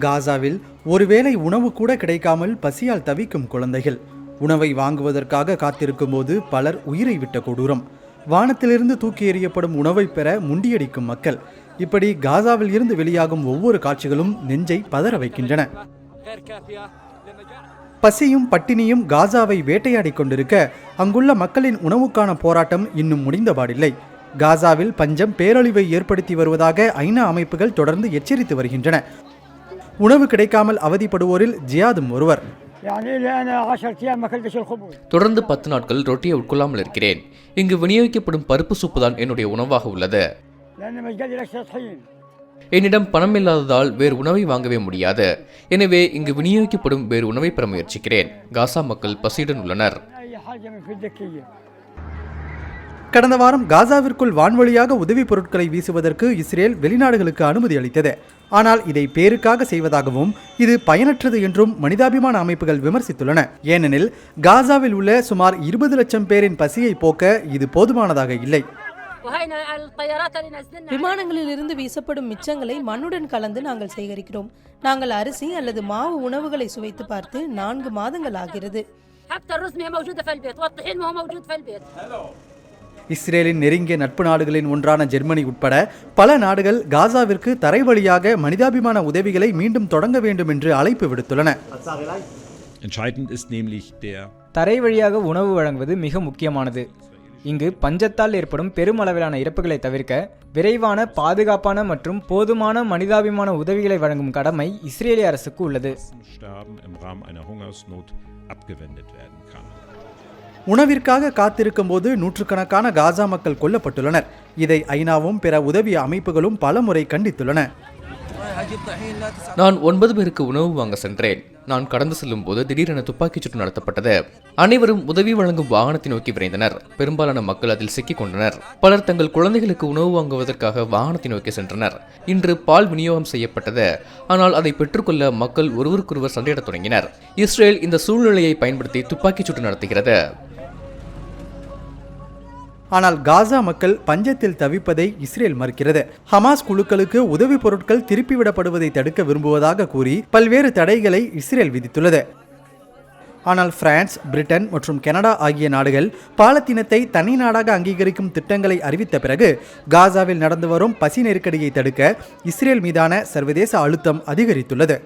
காசாவில் ஒருவேளை உணவு கூட கிடைக்காமல் பசியால் தவிக்கும் குழந்தைகள். உணவை வாங்குவதற்காக காத்திருக்கும் போது பலர் உயிரை விட்ட கொடூரம். வானத்திலிருந்து தூக்கி எறியப்படும் உணவை பெற முண்டியடிக்கும் மக்கள். இப்படி காசாவில் இருந்து வெளியாகும் ஒவ்வொரு காட்சிகளும் நெஞ்சை பதற வைக்கின்றன. பசியும் பட்டினியும் காசாவை வேட்டையாடிக் கொண்டிருக்க அங்குள்ள மக்களின் உணவுக்கான போராட்டம் இன்னும் முடிந்தபாடில்லை. காசாவில் பஞ்சம் பேரழிவை ஏற்படுத்தி வருவதாக ஐநா அமைப்புகள் தொடர்ந்து எச்சரித்து வருகின்றன. உணவு கிடைக்காமல் அவதிப்படுவோரில் ஜியாதும் ஒருவர். தொடர்ந்து பத்து நாட்கள் ரொட்டியை உட்கொள்ளாமல் இருக்கிறேன். இங்கு விநியோகிக்கப்படும் பருப்பு சூப்பு தான் என்னுடைய உணவாக உள்ளது. என்னிடம் பணம் இல்லாததால் வேறு உணவை வாங்கவே முடியாது. எனவே இங்கு விநியோகிக்கப்படும் வேறு உணவை பெற முயற்சிக்கிறேன். காசா மக்கள் பசியுடன் உள்ளனர். கடந்த வாரம் காசாவிற்குள் வான்வழியாக உதவிப் பொருட்களை வீசுவதற்கு இஸ்ரேல் வெளிநாடுகளுக்கு அனுமதி அளித்தது. ஆனால் இதை பேருக்காக செய்வதாகவும் இது பயனற்றது என்றும் மனிதாபிமான அமைப்புகள் விமர்சித்துள்ளன. ஏனெனில் காசாவில் உள்ள சுமார் இருபது லட்சம் பேரின் பசியை போக்க இது போதுமானதாக இல்லை. விமானங்களில் இருந்து வீசப்படும் மிச்சங்களை மண்ணுடன் கலந்து நாங்கள் சேகரிக்கிறோம். நாங்கள் அரிசி அல்லது மாவு உணவுகளை சுவைத்து பார்த்து நான்கு மாதங்கள் ஆகிறது. இஸ்ரேலின் நெருங்கிய நட்பு நாடுகளின் ஒன்றான ஜெர்மனி உட்பட பல நாடுகள் காசாவிற்கு தரை வழியாக மனிதாபிமான உதவிகளை மீண்டும் தொடங்க வேண்டும் என்று அழைப்பு விடுத்துள்ளன. தரை வழியாக உணவு வழங்குவது மிக முக்கியமானது. இங்கு பஞ்சத்தால் ஏற்படும் பெருமளவிலான இறப்புகளை தவிர்க்க விரைவான பாதுகாப்பான மற்றும் போதுமான மனிதாபிமான உதவிகளை வழங்கும் கடமை இஸ்ரேலிய அரசுக்கு உள்ளது. உணவிற்காக காத்திருக்கும் போது நூற்றுக்கணக்கான காசா மக்கள் கொல்லப்பட்டுள்ளனர். இதை ஐநாவும் பிற உதவி அமைப்புகளும் பலமுறை கண்டித்துள்ளன. நான் ஒன்பது பேருக்கு உணவு வாங்க சென்றேன். நான் கடந்து செல்லும் போது திடீரென துப்பாக்கிச் சூட்டு நடத்தப்பட்டது. அனைவரும் உதவி வழங்கும் வாகனத்தை நோக்கி விரைந்தனர். பெரும்பாலான மக்கள் அதில் சிக்கிக் கொண்டனர். பலர் தங்கள் குழந்தைகளுக்கு உணவு வாங்குவதற்காக வாகனத்தை நோக்கி சென்றனர். இன்று பால் விநியோகம் செய்யப்பட்டது. ஆனால் அதை பெற்றுக்கொள்ள மக்கள் ஒருவருக்கொருவர் சண்டையிடத் தொடங்கினர். இஸ்ரேல் இந்த சூழ்நிலையை பயன்படுத்தி துப்பாக்கிச் சூட்டு நடத்துகிறது. ஆனால் காசா மக்கள் பஞ்சத்தில் தவிப்பதை இஸ்ரேல் மறுக்கிறது. ஹமாஸ் குழுக்களுக்கு உதவிப் பொருட்கள் திருப்பிவிடப்படுவதை தடுக்க விரும்புவதாக கூறி பல்வேறு தடைகளை இஸ்ரேல் விதித்துள்ளது. ஆனால் பிரான்ஸ் பிரிட்டன் மற்றும் கனடா ஆகிய நாடுகள் பாலத்தீனத்தை தனி நாடாக அங்கீகரிக்கும் திட்டங்களை அறிவித்த பிறகு காசாவில் நடந்து வரும் பசி நெருக்கடியை தடுக்க இஸ்ரேல் மீதான சர்வதேச அழுத்தம் அதிகரித்துள்ளது.